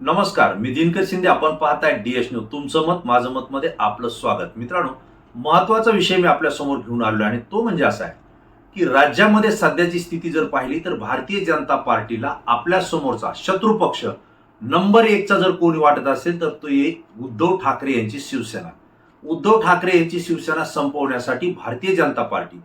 नमस्कार मी दिनकर शिंदे आपण पाहताय डीएस न्यूज तुमचं मत माझं मत मध्ये आपलं स्वागत. मित्रांनो महत्त्वाचा विषय मी आपल्यासमोर घेऊन आलो आणि तो म्हणजे असा आहे की राज्यामध्ये सध्याची स्थिती जर पाहिली तर भारतीय जनता पार्टीला आपल्या समोरचा शत्रू पक्ष नंबर एकचा जर कोणी वाटत असेल तर तो एक उद्धव ठाकरे यांची शिवसेना. उद्धव ठाकरे यांची शिवसेना संपवण्यासाठी भारतीय जनता पार्टी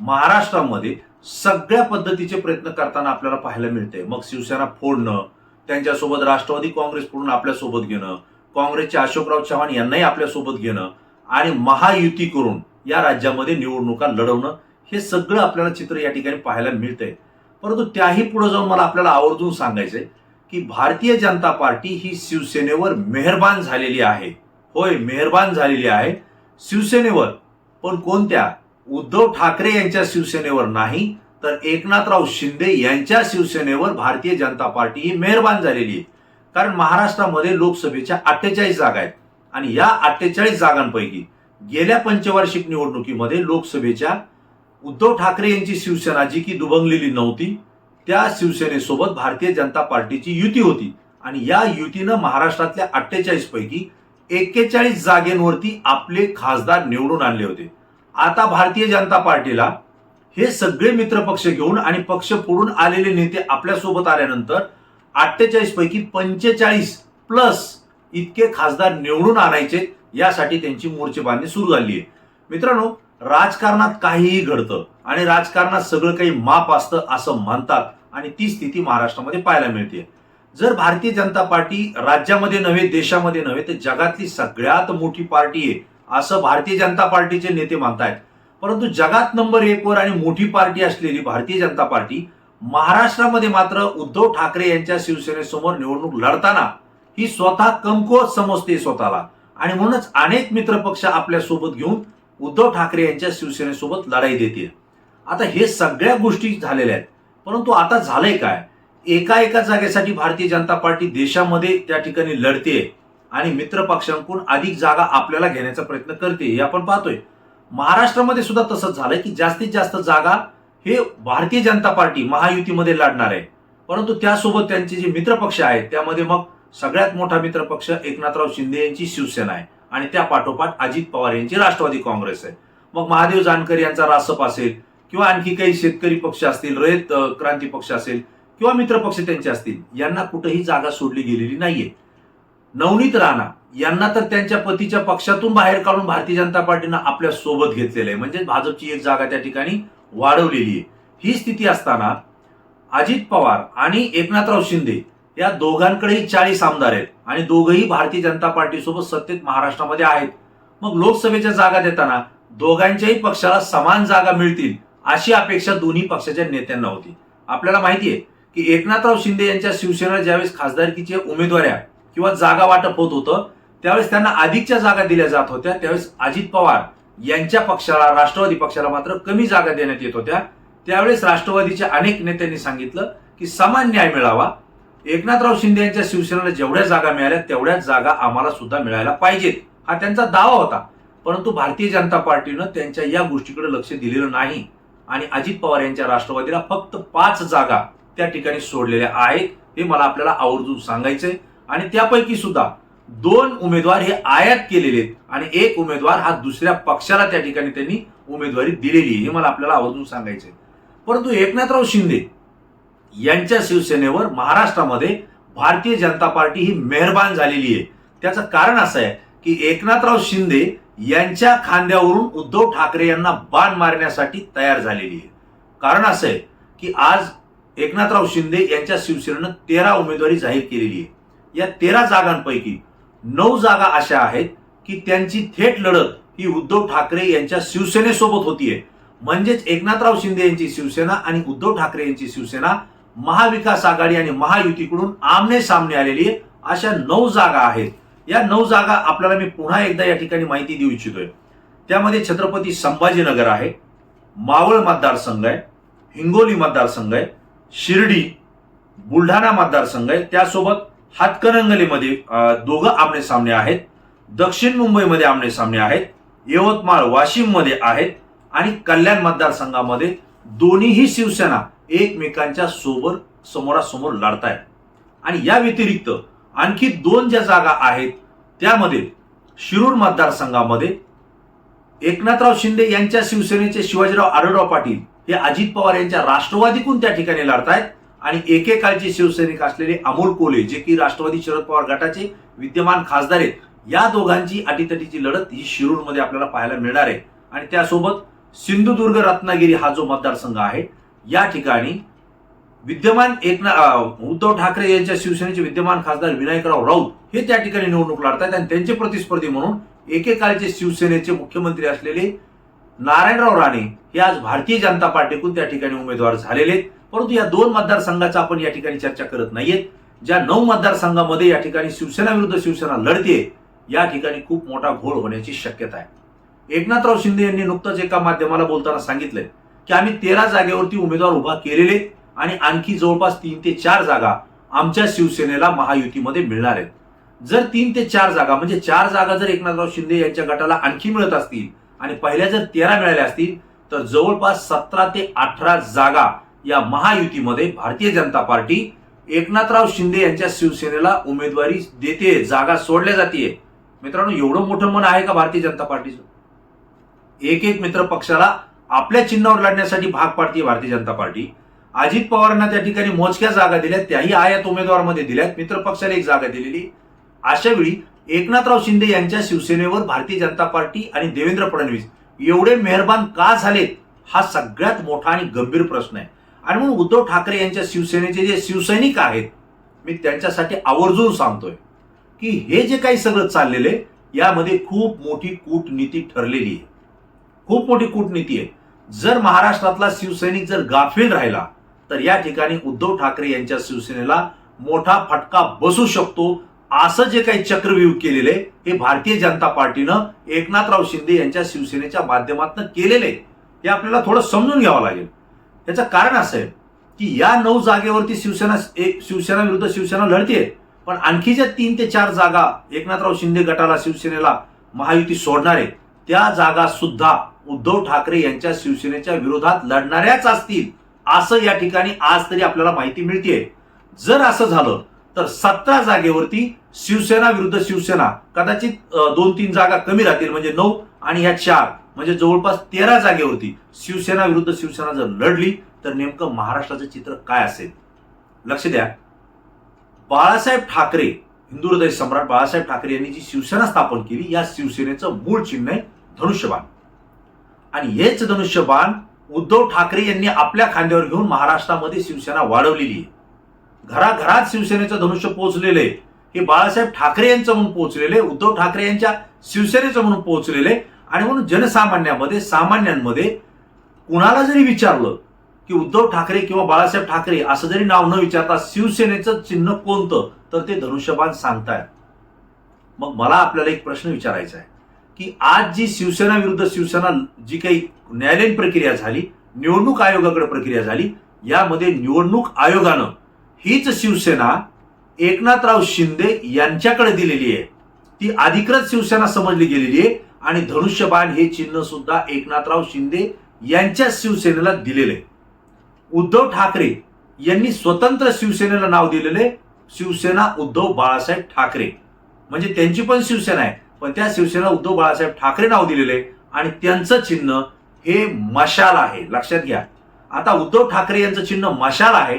महाराष्ट्रामध्ये सगळ्या पद्धतीचे प्रयत्न करताना आपल्याला पाहायला मिळते मग शिवसेना फोडणं त्यांच्यासोबत राष्ट्रवादी काँग्रेसकडून आपल्यासोबत घेणं काँग्रेसचे अशोकराव चव्हाण यांनाही आपल्यासोबत घेणं आणि महायुती करून या राज्यामध्ये निवडणुका लढवणं हे सगळं आपल्याला चित्र या ठिकाणी पाहायला मिळतंय. परंतु त्याही पुढे जाऊन मला आपल्याला आवर्जून सांगायचंय की भारतीय जनता पार्टी ही शिवसेनेवर मेहरबान झालेली आहे. होय मेहरबान झालेली आहे. शिवसेनेवर पण कोणत्या? उद्धव ठाकरे यांच्या शिवसेनेवर नाही. तर एकनाथराव शिंदे यांच्या शिवसेनेवर भारतीय जनता पार्टी ही मेहरबान झालेली आहे. कारण महाराष्ट्रामध्ये लोकसभेच्या अठ्ठेचाळीस जागा आहेत. आणि या अठ्ठेचाळीस जागांपैकी गेल्या पंचवार्षिक निवडणुकीमध्ये लोकसभेच्या उद्धव ठाकरे यांची शिवसेना जी की दुभंगलेली नव्हती त्या शिवसेनेसोबत भारतीय जनता पार्टीची युती होती. आणि या युतीनं महाराष्ट्रातल्या अठ्ठेचाळीस पैकी एक्केचाळीस जागेंवरती आपले खासदार निवडून आणले होते. आता भारतीय जनता पार्टीला हे सगळे मित्र पक्ष घेऊन आणि पक्ष फोडून आलेले नेते आपल्यासोबत आल्यानंतर अठ्ठेचाळीस पैकी पंचेचाळीस प्लस इतके खासदार निवडून आणायचे यासाठी त्यांची मोर्चेबांधणी सुरू झाली आहे. मित्रांनो राजकारणात काहीही घडतं आणि राजकारणात सगळं काही माप असतं असं म्हणतात आणि ती स्थिती महाराष्ट्रामध्ये पाहायला मिळते. जर भारतीय जनता पार्टी राज्यामध्ये नव्हे देशामध्ये नव्हे तर जगातली सगळ्यात मोठी पार्टी आहे असं भारतीय जनता पार्टीचे नेते मानतायत परंतु जगात नंबर एक वर आणि मोठी पार्टी असलेली भारतीय जनता पार्टी महाराष्ट्रामध्ये मात्र उद्धव ठाकरे यांच्या शिवसेनेसमोर निवडणूक लढताना ही स्वतः कमकुवत समजते स्वतःला. आणि म्हणूनच अनेक मित्रपक्ष आपल्यासोबत घेऊन उद्धव ठाकरे यांच्या शिवसेनेसोबत लढाई देते आता हे सगळ्या गोष्टी झालेल्या आहेत. परंतु आता झालंय काय? एका एका जागेसाठी भारतीय जनता पार्टी देशामध्ये त्या ठिकाणी लढते आणि मित्रपक्षांकडून अधिक जागा आपल्याला घेण्याचा प्रयत्न करते हे आपण पाहतोय. महाराष्ट्रामध्ये सुद्धा तसंच झालंय की जास्तीत जास्त जागा हे भारतीय जनता पार्टी महायुतीमध्ये लढणार आहे. परंतु त्यासोबत त्यांचे जे मित्रपक्ष आहेत त्यामध्ये मग सगळ्यात मोठा मित्रपक्ष एकनाथराव शिंदे यांची शिवसेना आहे आणि त्या पाठोपाठ अजित पवार यांची राष्ट्रवादी काँग्रेस आहे. मग महादेव जानकर यांचा रासप असेल किंवा आणखी काही शेतकरी पक्ष असतील रयत क्रांती पक्ष असेल किंवा मित्रपक्ष त्यांचे असतील यांना कुठेही जागा सोडली गेलेली नाहीये. नवनीत राणा यांना तर त्यांच्या पतीच्या पक्षातून बाहेर काढून भारतीय जनता पार्टीनं आपल्यासोबत घेतलेलं आहे. म्हणजे भाजपची एक जागा त्या ठिकाणी वाढवलेली आहे. ही स्थिती असताना अजित पवार आणि एकनाथराव शिंदे या दोघांकडेही चाळीस आमदार आहेत आणि दोघंही भारतीय जनता पार्टी सोबत सत्तेत महाराष्ट्रामध्ये आहेत. मग लोकसभेच्या जागा देताना दोघांच्याही पक्षाला समान जागा मिळतील अशी अपेक्षा दोन्ही पक्षाच्या नेत्यांना होती. आपल्याला माहिती आहे की एकनाथराव शिंदे यांच्या शिवसेना ज्यावेळेस खासदारकीच्या उमेदवाऱ्या किंवा जागा वाटप होत होतं त्यावेळेस त्यांना अधिकच्या जागा दिल्या जात होत्या. त्यावेळेस अजित पवार यांच्या पक्षाला राष्ट्रवादी पक्षाला मात्र कमी जागा देण्यात येत होत्या. त्यावेळेस राष्ट्रवादीच्या अनेक नेत्यांनी सांगितलं की समान न्याय मिळावा. एकनाथराव शिंदे यांच्या शिवसेनेला जेवढ्या जागा मिळाल्या तेवढ्याच जागा आम्हाला सुद्धा मिळायला पाहिजेत. हा त्यांचा दावा होता. परंतु भारतीय जनता पार्टीनं त्यांच्या या गोष्टीकडे लक्ष दिलेलं नाही. आणि अजित पवार यांच्या राष्ट्रवादीला फक्त पाच जागा त्या ठिकाणी सोडलेल्या आहेत हे मला आपल्याला आवर्जून सांगायचंय. आणि त्यापैकी सुद्धा दोन उमेदवार हे आयात केलेले आहेत. आणि एक उमेदवार हा दुसऱ्या पक्षाला त्या ठिकाणी त्यांनी उमेदवारी दिलेली आहे. हे मला आपल्याला आवर्जून सांगायचंय परंतु एकनाथराव शिंदे यांच्या शिवसेनेवर महाराष्ट्रामध्ये भारतीय जनता पार्टी ही मेहरबान झालेली आहे. त्याचं कारण असं आहे की एकनाथराव शिंदे यांच्या खांद्यावरून उद्धव ठाकरे यांना बाण मारण्यासाठी तयार झालेली आहे. कारण असं आहे की आज एकनाथराव शिंदे यांच्या शिवसेनेनं तेरा उमेदवारी जाहीर केलेली आहे. या तेरा जागांपैकी नऊ जागा अशा आहेत की त्यांची थेट लढत ही उद्धव ठाकरे यांच्या शिवसेनेसोबत होतीये. म्हणजेच एकनाथराव शिंदे यांची शिवसेना आणि उद्धव ठाकरे यांची शिवसेना महाविकास आघाडी आणि महायुतीकडून आमने सामने आलेली आहे अशा नऊ जागा आहेत. या नऊ जागा आपल्याला मी पुन्हा एकदा या ठिकाणी माहिती देऊ इच्छितोय. त्यामध्ये छत्रपती संभाजीनगर आहे मावळ मतदारसंघ आहे हिंगोली मतदारसंघ आहे शिर्डी बुलढाणा मतदारसंघ आहे. त्यासोबत हातकणंगलेमध्ये दोघं आमने सामने आहेत. दक्षिण मुंबईमध्ये आमने सामने आहेत. यवतमाळ वाशिममध्ये आहेत. आणि कल्याण मतदारसंघामध्ये दोन्हीही शिवसेना एकमेकांच्या सोबत समोरासमोर लढतायत. आणि या व्यतिरिक्त आणखी दोन ज्या जागा आहेत त्यामध्ये शिरूर मतदारसंघामध्ये एकनाथराव शिंदे यांच्या शिवसेनेचे शिवाजीराव आढळराव पाटील हे अजित पवार यांच्या राष्ट्रवादीकून त्या ठिकाणी लढतायत. आणि एकेकाळचे शिवसैनिक असलेले अमोल कोले जे की राष्ट्रवादी शरद पवार गटाचे विद्यमान खासदार आहेत या दोघांची अटीतटीची लढत ही शिरूरमध्ये आपल्याला पाहायला मिळणार आहे. आणि त्यासोबत सिंधुदुर्ग रत्नागिरी हा जो मतदारसंघ आहे या ठिकाणी विद्यमान एकना उद्धव ठाकरे यांच्या शिवसेनेचे विद्यमान खासदार विनायकराव राऊत हे त्या ठिकाणी निवडणूक लढतात आणि त्यांचे प्रतिस्पर्धी म्हणून एकेकाळचे शिवसेनेचे मुख्यमंत्री असलेले नारायणराव राणे हे आज भारतीय जनता पार्टीकडून त्या ठिकाणी उमेदवार झालेले आहेत. परंतु या दोन मतदारसंघाचा आपण या ठिकाणी चर्चा करत नाहीयेत. ज्या नऊ मतदारसंघामध्ये या ठिकाणी शिवसेना विरुद्ध शिवसेना लढते या ठिकाणी खूप मोठा घोळ होण्याची शक्यता आहे. एकनाथराव शिंदे यांनी नुकतंच एका माध्यमाला बोलताना सांगितलंय की आम्ही तेरा जागेवरती उमेदवार उभा केलेले आणि आणखी जवळपास तीन ते चार जागा आमच्या शिवसेनेला महायुतीमध्ये मिळणार आहेत. जर तीन ते चार जागा म्हणजे चार जागा जर एकनाथराव शिंदे यांच्या गटाला आणखी मिळत असतील आणि पहिल्या जर तेरा मिळाल्या असतील तर जवळपास सतरा ते अठरा जागा या महायुतीमध्ये भारतीय जनता पार्टी एकनाथराव शिंदे यांच्या शिवसेनेला उमेदवारी देते जागा सोडल्या जाते मित्रांनो एवढं मोठं मन आहे का भारतीय जनता पार्टीचं? एक एक मित्र पक्षाला आपल्या चिन्हावर लढण्यासाठी भाग पाडते भारतीय जनता पार्टी. अजित पवारांना त्या ठिकाणी मोजक्या जागा दिल्यात त्याही आयात उमेदवारमध्ये दिल्यात. मित्र पक्षाला एक जागा दिलेली. अशा वेळी एकनाथराव शिंदे यांच्या शिवसेनेवर भारतीय जनता पार्टी आणि देवेंद्र फडणवीस एवढे मेहरबान का झालेत हा सगळ्यात मोठा आणि गंभीर प्रश्न आहे. आणि म्हणून उद्धव ठाकरे यांच्या शिवसेनेचे जे शिवसैनिक आहेत मी त्यांच्यासाठी आवर्जून सांगतोय की हे जे काही सगळं चाललेले यामध्ये खूप मोठी कूटनीती ठरलेली आहे. खूप मोठी कूटनीती आहे. जर महाराष्ट्रातला शिवसैनिक जर गाफील राहिला तर या ठिकाणी उद्धव ठाकरे यांच्या शिवसेनेला मोठा फटका बसू शकतो. असं जे काही चक्रव्यूह केलेले हे भारतीय जनता पार्टीनं एकनाथराव शिंदे यांच्या शिवसेनेच्या माध्यमातून केलेले हे आपल्याला थोडं समजून घ्यावं लागेल. याचं कारण असं आहे की या नऊ जागेवरती शिवसेना एक शिवसेना विरुद्ध शिवसेना लढते पण आणखी ज्या तीन ते चार जागा एकनाथराव शिंदे गटाला शिवसेनेला महायुती सोडणार आहे त्या जागा सुद्धा उद्धव ठाकरे यांच्या शिवसेनेच्या विरोधात लढणाऱ्याच असतील असं या ठिकाणी आज तरी आपल्याला माहिती मिळतेय. जर असं झालं तर सतरा जागेवरती शिवसेना विरुद्ध शिवसेना कदाचित दोन तीन जागा कमी राहतील म्हणजे नऊ आणि ह्या चार. म्हणजे जवळपास तेरा जागेवरती शिवसेना विरुद्ध शिवसेना जर लढली तर नेमकं महाराष्ट्राचं चित्र काय असेल? लक्ष द्या. बाळासाहेब ठाकरे हिंदू हृदय सम्राट बाळासाहेब ठाकरे यांनी जी शिवसेना स्थापन केली या शिवसेनेचं मूळ चिन्ह आहे धनुष्यबाण. आणि हेच धनुष्यबाण उद्धव ठाकरे यांनी आपल्या खांद्यावर घेऊन महाराष्ट्रामध्ये शिवसेना वाढवलेली आहे. घराघरात शिवसेनेचं धनुष्य पोहोचलेलं आहे. हे बाळासाहेब ठाकरे यांचं म्हणून पोहोचलेले आहे, उद्धव ठाकरे यांच्या शिवसेनेचं म्हणून पोहोचलेले आहे. आणि म्हणून जनसामान्यामध्ये सामान्यांमध्ये कुणाला जरी विचारलं की उद्धव ठाकरे किंवा बाळासाहेब ठाकरे असं जरी नाव न विचारता शिवसेनेचं चिन्ह कोणतं तर ते धनुष्यबाण सांगतायत. मग मला आपल्याला एक प्रश्न विचारायचा आहे की आज जी शिवसेना विरुद्ध शिवसेना जी काही न्यायालयीन प्रक्रिया झाली निवडणूक आयोगाकडे प्रक्रिया झाली यामध्ये निवडणूक आयोगानं हीच शिवसेना एकनाथराव शिंदे यांच्याकडे दिलेली आहे. ती अधिकृत शिवसेना समजली गेलेली आहे. आणि धनुष्यबाण हे चिन्ह सुद्धा एकनाथराव शिंदे यांच्या शिवसेनेला दिलेले. आहे. उद्धव ठाकरे यांनी स्वतंत्र शिवसेनेला नाव दिलेले शिवसेना उद्धव बाळासाहेब ठाकरे. म्हणजे त्यांची पण शिवसेना आहे पण त्या शिवसेना उद्धव बाळासाहेब ठाकरे नाव दिलेले आणि त्यांचं चिन्ह हे मशाल आहे. लक्षात घ्या. आता उद्धव ठाकरे यांचं चिन्ह मशाल आहे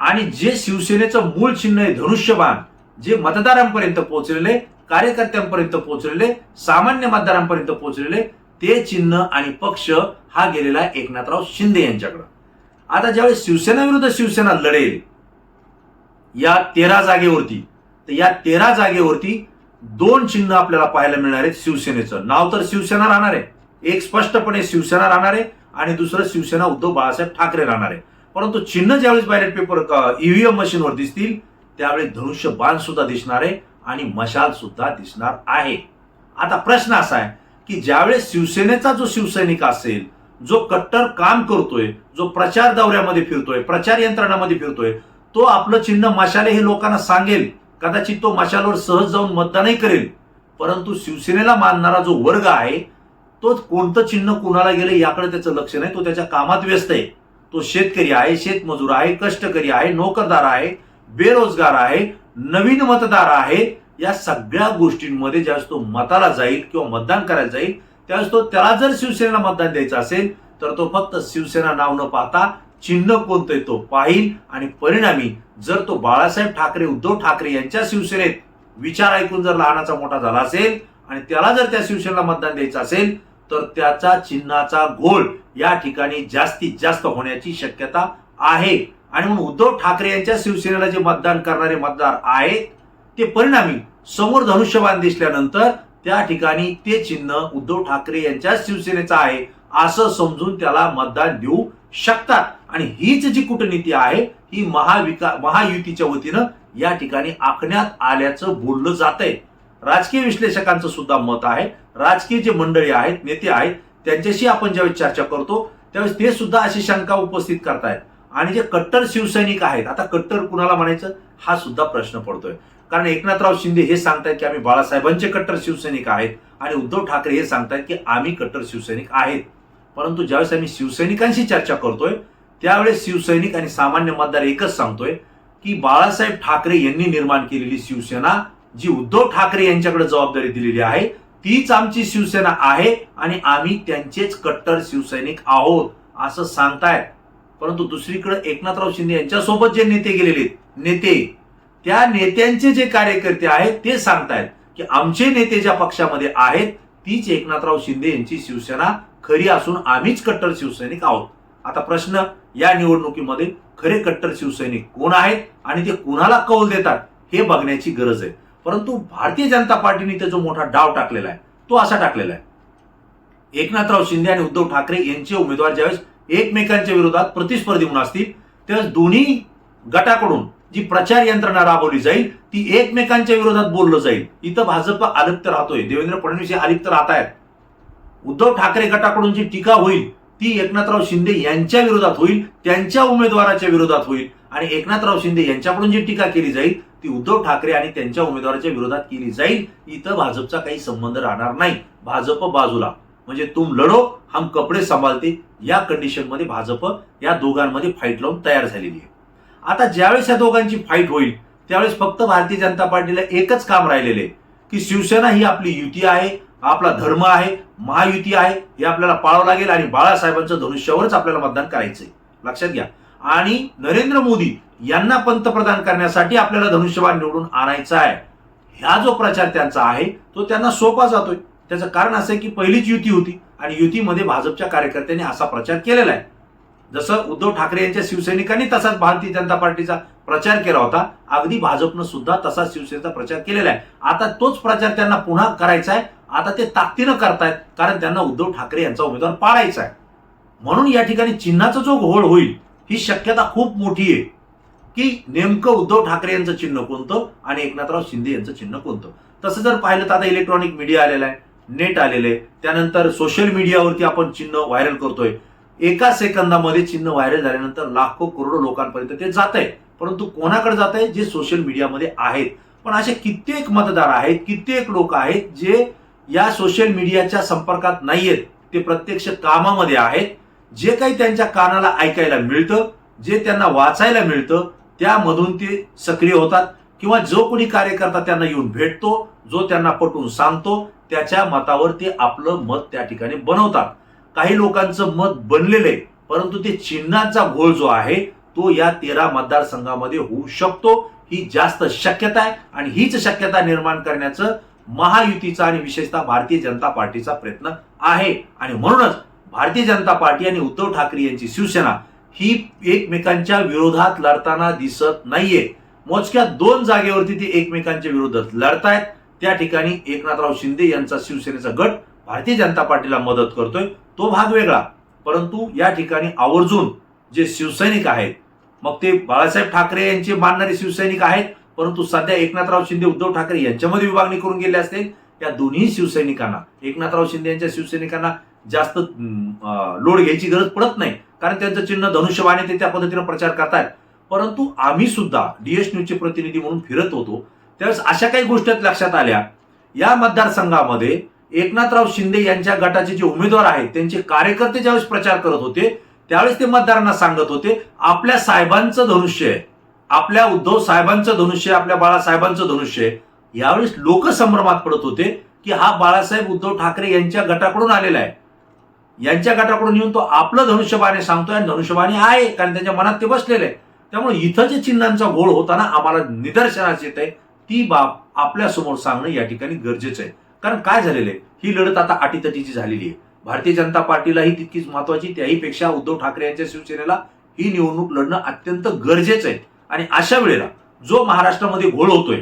आणि जे शिवसेनेचं मूळ चिन्ह आहे धनुष्यबाण जे मतदारांपर्यंत पोहोचलेले कार्यकर्त्यांपर्यंत पोहोचलेले सामान्य मतदारांपर्यंत पोहोचलेले ते चिन्ह आणि पक्ष हा गेलेला एकनाथराव शिंदे यांच्याकडं. आता ज्यावेळेस शिवसेना विरुद्ध शिवसेना लढेल या तेरा जागेवरती तर या तेरा जागेवरती दोन चिन्ह आपल्याला पाहायला मिळणार आहेत शिवसेनेचं. नाव तर शिवसेना राहणार आहे. एक स्पष्टपणे शिवसेना राहणार आहे आणि दुसरं शिवसेना उद्धव बाळासाहेब ठाकरे राहणार आहे. परंतु चिन्ह ज्यावेळेस बॅलेट पेपर ईव्हीएम मशीनवर दिसतील त्यावेळी धनुष्य बाण सुद्धा दिसणार आहे. आणि मशाल सुद्धा दिसणार आहे. आता प्रश्न असा आहे की ज्यावेळेस शिवसेनेचा जो शिवसैनिक असेल जो कट्टर काम करतोय जो प्रचार दौऱ्यामध्ये फिरतोय प्रचार यंत्रणामध्ये फिरतोय तो आपलं चिन्ह मशाले हे लोकांना सांगेल. कदाचित तो मशालवर सहज जाऊन मतदानही करेल. परंतु शिवसेनेला मानणारा जो वर्ग आहे तो कोणतं चिन्ह कुणाला गेलं याकडे त्याचं लक्ष नाही. तो त्याच्या कामात व्यस्त आहे. तो शेतकरी आहे शेतमजूर आहे कष्टकरी आहे नोकरदार आहे बेरोजगार आहे नवीन मतदार आहेत या सगळ्या गोष्टींमध्ये ज्यावेळेस तो मताला जाईल किंवा मतदान करायला जाईल त्यावेळेस तो त्याला जर शिवसेनेला मतदान द्यायचं असेल तर तो फक्त शिवसेना नाव न पाहता चिन्ह कोणतं आहे तो पाहिल. आणि परिणामी जर तो बाळासाहेब ठाकरे उद्धव ठाकरे यांच्या शिवसेनेत विचार ऐकून जर लहानाचा मोठा झाला असेल आणि त्याला जर त्या शिवसेनेला मतदान द्यायचं असेल तर त्याचा चिन्हाचा घोळ या ठिकाणी जास्तीत जास्त होण्याची शक्यता आहे. आणि म्हणून उद्धव ठाकरे यांच्या शिवसेनेला जे मतदान करणारे मतदार आहेत ते परिणामी समोर धनुष्यबाण दिसल्यानंतर त्या ठिकाणी ते चिन्ह उद्धव ठाकरे यांच्या शिवसेनेचं आहे असं समजून त्याला मतदान देऊ शकतात. आणि हीच जी कूटनीती आहे ही महाविका महायुतीच्या वतीनं या ठिकाणी आखण्यात आल्याचं बोललं जात आहे राजकीय विश्लेषकांचं सुद्धा मत आहे. राजकीय जे मंडळी आहेत नेते आहेत त्यांच्याशी आपण ज्यावेळेस चर्चा करतो त्यावेळेस ते सुद्धा अशी शंका उपस्थित करतायत. आणि जे कट्टर शिवसैनिक आहेत आता कट्टर कुणाला म्हणायचं? हा सुद्धा प्रश्न पडतोय. कारण एकनाथराव शिंदे हे सांगतायत की आम्ही बाळासाहेबांचे कट्टर शिवसैनिक आहेत आणि उद्धव ठाकरे हे सांगतायत की आम्ही कट्टर शिवसैनिक आहेत. परंतु ज्यावेळेस आम्ही शिवसैनिकांशी चर्चा करतोय त्यावेळेस शिवसैनिक आणि सामान्य मतदार एकच सांगतोय की बाळासाहेब ठाकरे यांनी निर्माण केलेली शिवसेना जी उद्धव ठाकरे यांच्याकडे जबाबदारी दिलेली आहे तीच आमची शिवसेना आहे आणि आम्ही त्यांचेच कट्टर शिवसैनिक आहोत असं सांगतायत. परंतु दुसरीकडे एकनाथराव शिंदे यांच्यासोबत जे नेते गेलेले आहेत, नेते त्या नेत्यांचे जे कार्यकर्ते आहेत ते सांगतायत की आमचे नेते ज्या पक्षामध्ये आहेत तीच एकनाथराव शिंदे यांची शिवसेना खरी असून आम्हीच कट्टर शिवसैनिक आहोत. आता प्रश्न या निवडणुकीमध्ये खरे कट्टर शिवसैनिक कोण आहेत आणि ते कुणाला कौल देतात हे बघण्याची गरज आहे. परंतु भारतीय जनता पार्टीने त्याचा मोठा डाव टाकलेला आहे तो असा टाकलेला आहे. एकनाथराव शिंदे आणि उद्धव ठाकरे यांचे उमेदवार ज्यावेळेस एकमेकांच्या विरोधात प्रतिस्पर्धी म्हणून असतील तेव्हा दोन्ही गटाकडून जी प्रचार यंत्रणा राबवली जाईल ती एकमेकांच्या विरोधात बोललं जाईल. इथं भाजप अलिप्त राहतोय. देवेंद्र फडणवीस हे अलिप्त राहत आहेत. उद्धव ठाकरे गटाकडून जी टीका होईल ती एकनाथराव शिंदे यांच्या विरोधात होईल त्यांच्या उमेदवाराच्या विरोधात होईल आणि एकनाथराव शिंदे यांच्याकडून जी टीका केली जाईल ती उद्धव ठाकरे आणि त्यांच्या उमेदवाराच्या विरोधात केली जाईल. इथं भाजपचा काही संबंध राहणार नाही. भाजप बाजूला. म्हणजे तुम लढो हम कपडे सांभाळते. या कंडिशनमध्ये भाजप या दोघांमध्ये फाईट लावून तयार झालेली आहे. आता ज्यावेळेस या दोघांची फाईट होईल त्यावेळेस फक्त भारतीय जनता पार्टीला एकच काम राहिलेले की शिवसेना ही आपली युती आहे आपला धर्म आहे महायुती आहे हे आपल्याला पाळावं लागेल आणि बाळासाहेबांचं धनुष्यावरच आपल्याला मतदान करायचंय. लक्षात घ्या. आणि नरेंद्र मोदी यांना पंतप्रधान करण्यासाठी आपल्याला धनुष्यबाण निवडून आणायचा आहे. ह्या जो प्रचार त्यांचा आहे तो त्यांना सोपा जातोय. त्याचं कारण असं आहे की पहिलीच युती होती आणि युतीमध्ये भाजपच्या कार्यकर्त्यांनी असा प्रचार केलेला आहे. जसं उद्धव ठाकरे यांच्या शिवसैनिकांनी तसाच भारतीय जनता पार्टीचा प्रचार केला होता अगदी भाजपनं सुद्धा तसाच शिवसेनेचा प्रचार केलेला आहे. आता तोच प्रचार त्यांना पुन्हा करायचा आहे. आता ते ताकदीनं करतायत कारण त्यांना उद्धव ठाकरे यांचा उमेदवार पाडायचा आहे. म्हणून या ठिकाणी चिन्हाचा जो घोळ होईल ही शक्यता खूप मोठी आहे. की नेमकं उद्धव ठाकरे यांचं चिन्ह कोणतं आणि एकनाथराव शिंदे यांचं चिन्ह कोणतं? तसं जर पाहिलं तर आता इलेक्ट्रॉनिक मीडिया आलेला आहे. नेट आलेले आहे. त्यानंतर सोशल मीडियावरती आपण चिन्ह व्हायरल करतोय. एका सेकंदामध्ये चिन्ह व्हायरल झाल्यानंतर लाखो करोडो लोकांपर्यंत ते जात आहे परंतु कोणाकडे जात आहे जे सोशल मीडियामध्ये आहेत. पण असे कित्येक मतदार आहेत कित्येक लोक आहेत जे या सोशल मीडियाच्या संपर्कात नाहीयेत. ते प्रत्यक्ष कामामध्ये आहेत. जे काही त्यांच्या कानाला ऐकायला मिळतं जे त्यांना वाचायला मिळतं त्यामधून ते सक्रिय होतात. किंवा जो कोणी कार्यकर्ता त्यांना येऊन भेटतो जो त्यांना पटवून सांगतो त्याच्या मतावरती आपलं मत त्या ठिकाणी बनवतात. काही लोकांचं मत बनलेलं आहे परंतु ते चिन्हाचा घोळ जो आहे तो या तेरा मतदारसंघामध्ये होऊ शकतो. ही जास्त शक्यता आहे आणि हीच शक्यता निर्माण करण्याचं महायुतीचा आणि विशेषतः भारतीय जनता पार्टीचा प्रयत्न आहे. आणि म्हणूनच भारतीय जनता पार्टी आणि उद्धव ठाकरे यांची शिवसेना ही एकमेकांच्या विरोधात लढताना दिसत नाहीये. मोजक्या दोन जागेवरती ते एकमेकांच्या विरोधात लढतायत. त्या ठिकाणी एकनाथराव शिंदे यांचा शिवसेनेचा गट भारतीय जनता पार्टीला मदत करतोय तो भाग वेगळा. परंतु या ठिकाणी आवर्जून जे शिवसैनिक आहेत मग ते बाळासाहेब ठाकरे यांचे मानणारे शिवसैनिक आहेत परंतु सध्या एकनाथराव शिंदे उद्धव ठाकरे यांच्यामध्ये विभागणी करून गेले असतील त्या दोन्ही शिवसैनिकांना एकनाथराव शिंदे यांच्या शिवसैनिकांना जास्त लोड घ्यायची गरज पडत नाही कारण त्यांचं चिन्ह धनुष्यबाण ते त्या पद्धतीनं प्रचार करतायत. परंतु आम्ही सुद्धा डीएस न्यूजचे प्रतिनिधी म्हणून फिरत होतो त्यावेळेस अशा काही गोष्टी लक्षात आल्या. या मतदारसंघामध्ये एकनाथराव शिंदे यांच्या गटाचे जे उमेदवार आहेत त्यांचे कार्यकर्ते ज्यावेळेस प्रचार करत होते त्यावेळेस ते मतदारांना सांगत होते आपल्या साहेबांचं धनुष्य आहे. आपल्या उद्धव साहेबांचं धनुष्य आपल्या बाळासाहेबांचं धनुष्य आहे. यावेळेस लोक संभ्रमात पडत होते की हा बाळासाहेब उद्धव ठाकरे यांच्या गटाकडून आलेला आहे. यांच्या गटाकडून येऊन तो आपलं धनुष्यबाणी सांगतोय आणि धनुष्यबाणे आहे कारण त्यांच्या मनात ते बसलेले आहे. त्यामुळे इथं जे चिन्हांचा घोळ होताना आम्हाला निदर्शनास येत आहे ती बाब आपल्यासमोर सांगणं या ठिकाणी गरजेचं आहे. कारण काय झालेलं आहे? ही लढत आता अटीतटीची झालेली आहे. भारतीय जनता पार्टीलाही तितकीच महत्वाची त्याही पेक्षा उद्धव ठाकरे यांच्या शिवसेनेला ही निवडणूक लढणं अत्यंत गरजेचं आहे. आणि अशा वेळेला जो महाराष्ट्रामध्ये घोळ होतोय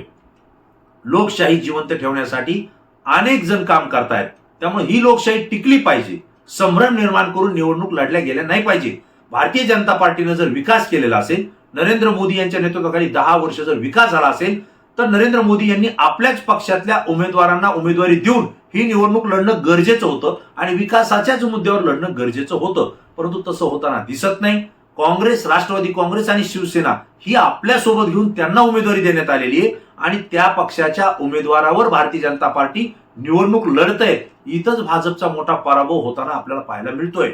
लोकशाही जिवंत ठेवण्यासाठी अनेक जण काम करतायत. त्यामुळे ही लोकशाही टिकली पाहिजे. संभ्रम निर्माण करून निवडणूक लढल्या गेल्या नाही पाहिजे. भारतीय जनता पार्टीनं जर विकास केलेला असेल नरेंद्र मोदी यांच्या नेतृत्वाखाली दहा वर्ष जर विकास झाला असेल तर नरेंद्र मोदी यांनी आपल्याच पक्षातल्या उमेदवारांना उमेदवारी देऊन ही निवडणूक लढणं गरजेचं होतं आणि विकासाच्याच मुद्द्यावर लढणं गरजेचं होतं. परंतु तसं होताना दिसत नाही. काँग्रेस राष्ट्रवादी काँग्रेस आणि शिवसेना ही आपल्यासोबत घेऊन त्यांना उमेदवारी देण्यात आलेली आहे आणि त्या पक्षाच्या उमेदवारावर भारतीय जनता पार्टी निवडणूक लढतय. इथंच भाजपचा मोठा पराभव होताना आपल्याला पाहायला मिळतोय.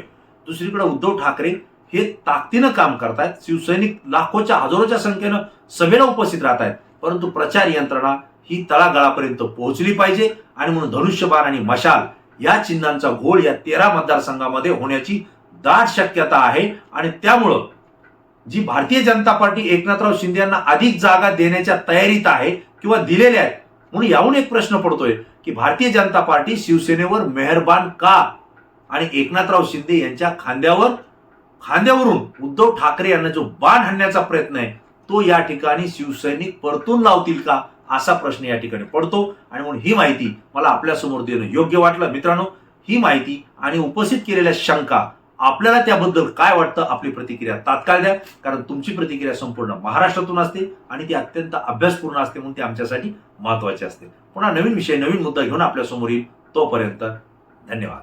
दुसरीकडे उद्धव ठाकरे हे ताकदीनं काम करतायत. शिवसैनिक लाखोच्या हजारोच्या संख्येनं सभेला उपस्थित राहत आहेत परंतु प्रचार यंत्रणा ही तळागाळापर्यंत पोहोचली पाहिजे आणि म्हणून धनुष्यबाण आणि मशाल या चिन्हांचा घोळ या तेरा मतदारसंघामध्ये होण्याची दाट शक्यता आहे. आणि त्यामुळं जी भारतीय जनता पार्टी एकनाथराव शिंदे यांना अधिक जागा देण्याच्या तयारीत आहे किंवा दिलेल्या आहेत म्हणून याहून एक प्रश्न पडतोय की भारतीय जनता पार्टी शिवसेनेवर मेहरबान का? आणि एकनाथराव शिंदे यांच्या खांद्यावर खांद्यावरून उद्धव ठाकरे यांना जो बाण हाणण्याचा प्रयत्न आहे तो या ठिकाणी शिवसैनिक परतून लावतील का असा प्रश्न या ठिकाणी पडतो. आणि म्हणून ही माहिती मला आपल्यासमोर देणं योग्य वाटलं. मित्रांनो ही माहिती आणि उपस्थित केलेल्या शंका आपल्याला त्याबद्दल काय वाटतं आपली प्रतिक्रिया तात्काळ द्या. कारण तुमची प्रतिक्रिया संपूर्ण महाराष्ट्रातून असते आणि ती अत्यंत अभ्यासपूर्ण असते म्हणून ती आमच्यासाठी महत्वाची असते. पुन्हा नवीन विषय नवीन मुद्दा घेऊन आपल्यासमोर येईल तोपर्यंत धन्यवाद.